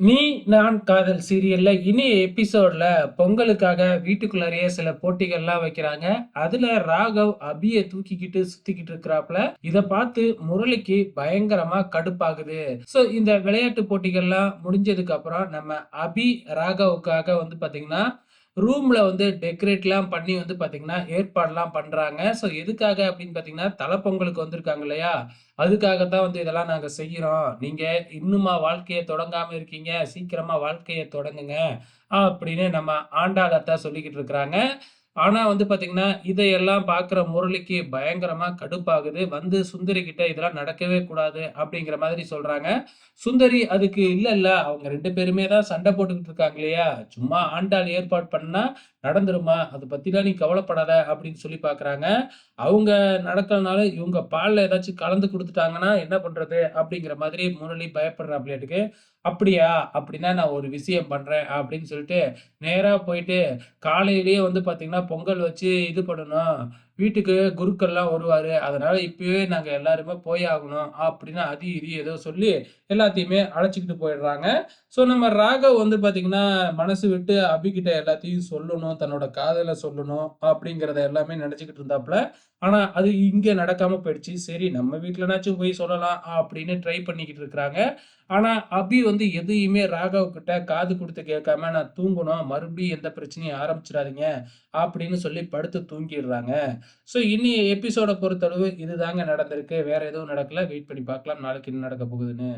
நீ நான் காதல் சீரியல்ல இனி எபிசோட்ல பொங்கலுக்காக வீட்டுக்குள்ளாரையே சில போட்டிகள்லாம் வைக்கிறாங்க. அதுல ராகவ் அபிய தூக்கிக்கிட்டு சுத்திக்கிட்டு இருக்கிறாப்ல இத பார்த்து முரளிக்கு பயங்கரமா கடுப்பாகுது. சோ இந்த விளையாட்டு போட்டிகள்லாம் முடிஞ்சதுக்கு அப்புறம் நம்ம அபி ராகவுக்காக வந்து பாத்தீங்கன்னா ரூமில் வந்து டெக்கரேட்லாம் பண்ணி வந்து பார்த்தீங்கன்னா, ஏற்பாடுலாம் பண்ணுறாங்க ஸோ எதுக்காக அப்படின்னு பார்த்தீங்கன்னா, தலைப்பொங்கலுக்கு வந்திருக்காங்க இல்லையா? அதுக்காக தான் வந்து இதெல்லாம் நாங்கள் செய்கிறோம் நீங்கள் இன்னுமா வாழ்க்கையை தொடங்காமல் இருக்கீங்க? சீக்கிரமாக வாழ்க்கையை தொடங்குங்க. அப்படின்னு நம்ம ஆண்டாளத்தை சொல்லிக்கிட்டு இருக்கிறாங்க. ஆனால் வந்து பார்த்தீங்கன்னா, இதையெல்லாம் பார்க்குற முரளிக்கு பயங்கரமாக கடுப்பாகுது. வந்து சுந்தரி கிட்ட இதெல்லாம் நடக்கவே கூடாது அப்படிங்கிற மாதிரி சொல்கிறாங்க சுந்தரி அதுக்கு இல்லை இல்லை அவங்க ரெண்டு பேருமே தான் சண்டை போட்டுக்கிட்டு இருக்காங்க இல்லையா? சும்மா ஆண்டாள் ஏற்பாடு பண்ணால் நடந்துருமா? அதை பற்றிலாம் நீ கவலைப்படாத அப்படின்னு சொல்லி பார்க்குறாங்க. அவங்க நடக்கலனாலும் இவங்க பால்ல ஏதாச்சும் கலந்து கொடுத்துட்டாங்கன்னா என்ன பண்ணுறது அப்படிங்கிற மாதிரி முரளி பயப்படுறாப்டியாட்டுக்கு. அப்படியா? அப்படின்னா நான் ஒரு விஷயம் பண்ணுறேன் அப்படின்னு சொல்லிட்டு, நேராக போயிட்டு காலையிலேயே வந்து பார்த்தீங்கன்னா, பொங்கல் வச்சு இது பண்ணணும். வீட்டுக்கு குருக்கள்லாம் வருவார் அதனால் இப்போவே நாங்கள் எல்லாருமே போய் ஆகணும். அப்படின்னு அது இது ஏதோ சொல்லி எல்லாத்தையுமே அழைச்சிக்கிட்டு போயிடுறாங்க. ஸோ நம்ம ராகவ் வந்து பார்த்திங்கன்னா மனசு விட்டு அபிக்கிட்ட எல்லாத்தையும் சொல்லணும். தன்னோட காதலை சொல்லணும். அப்படிங்கிறத எல்லாமே நினச்சிக்கிட்டு இருந்தாப்புல ஆனால் அது இங்கே நடக்காமல் போயிடுச்சு. சரி நம்ம வீட்டிலனாச்சும் போய் சொல்லலாம் அப்படின்னு ட்ரை பண்ணிக்கிட்டு இருக்கிறாங்க. ஆனால் அபி வந்து எதையுமே ராகவ் கிட்ட காது கொடுத்து கேட்காம நான் தூங்கணும். மறுபடியும் எந்த பிரச்சனையும் ஆரம்பிச்சிடாதீங்க அப்படின்னு சொல்லி படுத்து தூங்கிடுறாங்க. ஸோ இனி எபிசோட பொறுத்தளவு இதுதாங்க நடந்திருக்கு. வேற எதுவும் நடக்கல. வெயிட் பண்ணி பார்க்கலாம். நாளைக்கு என்ன நடக்க போகுதுன்னு.